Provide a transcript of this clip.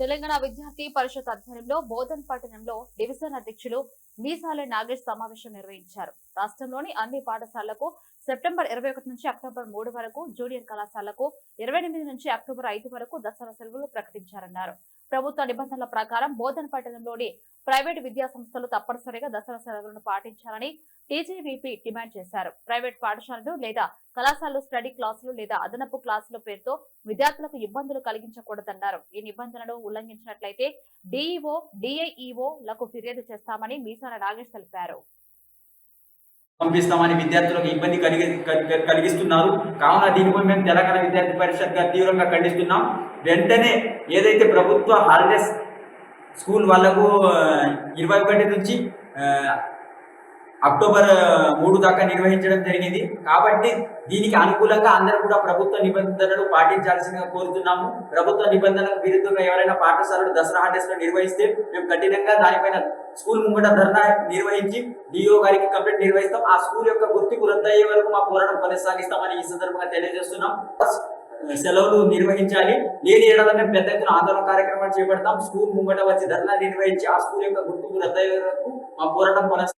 తెలంగాణ విద్యార్థి పరిషత్ ఆధ్వర్యంలో బోధన్ పట్టణంలో డివిజన్ అధ్యక్షులు మీసాల నాగేష్ సమావేశం నిర్వహించారు. రాష్ట్రంలోని అన్ని పాఠశాలలకు సెప్టెంబర్ ఇరవై ఒకటి నుంచి అక్టోబర్ మూడు వరకు జూనియర్ కళాశాలకు ఇరవై ఎనిమిది నుంచి అక్టోబర్ ఐదు వరకు దసరా సెలవులు ప్రకటించారన్నారు. ప్రభుత్వ నిబంధనల ప్రకారం బోధన పట్టణంలోని ప్రైవేటు విద్యా సంస్థలు తప్పనిసరిగా దసరా సెలవులను పాటించాలని టీజీవీపీ డిమాండ్ చేశారు. ప్రైవేట్ పాఠశాలలు లేదా కళాశాలలు స్టడీ క్లాసులు లేదా అదనపు క్లాసుల పేరుతో విద్యార్థులకు ఇబ్బందులు కలిగించకూడదన్నారు. ఈ నిబంధనలు ఉల్లంఘించినట్లయితే డీఈఓ డిఐఈఓ లకు ఫిర్యాదు చేస్తామని మీసాల నాగేష్ తెలిపారు. పంపిస్తామని విద్యార్థులకు ఇబ్బంది కలిగి కలి- కలిగిస్తున్నారు. కావున దీనిపై మేము తెలంగాణ విద్యార్థి పరిషత్గా తీవ్రంగా ఖండిస్తున్నాం. వెంటనే ఏదైతే ప్రభుత్వ హాలిడేస్ స్కూల్ వాళ్ళకు ఇరవై ఒకటి నుంచి అక్టోబర్ మూడు దాకా నిర్వహించడం జరిగింది. కాబట్టి దీనికి అనుకూలంగా అందరూ కూడా ప్రభుత్వ నిబంధనలు పాటించాల్సిందిగా కోరుతున్నాము. ప్రభుత్వ నిబంధనలకు విరుద్ధంగా ఎవరైనా పాఠశాలలు దసరా హాలిడేస్లో నిర్వహిస్తే మేము కఠినంగా దానిపైన స్కూల్ ముంగట ధర్నా నిర్వహించి డిఓ గారికి కంప్లైంట్ నిర్వహిస్తాం. ఆ స్కూల్ యొక్క గుర్తింపు రద్దయ్యే వరకు మా పోరాటం కొనసాగిస్తామని ఈ సందర్భంగా తెలియజేస్తున్నాం. సెలవులు నిర్వహించాలి. లేని ఏడాదంటే మేము పెద్ద ఎత్తున ఆందోళన కార్యక్రమాలు చేపడతాం. స్కూల్ ముంగట వచ్చి ధర్నా నిర్వహించి ఆ స్కూల్ యొక్క గుర్తింపు రద్దయ్యే వరకు మా పోరాటం కొనసాగి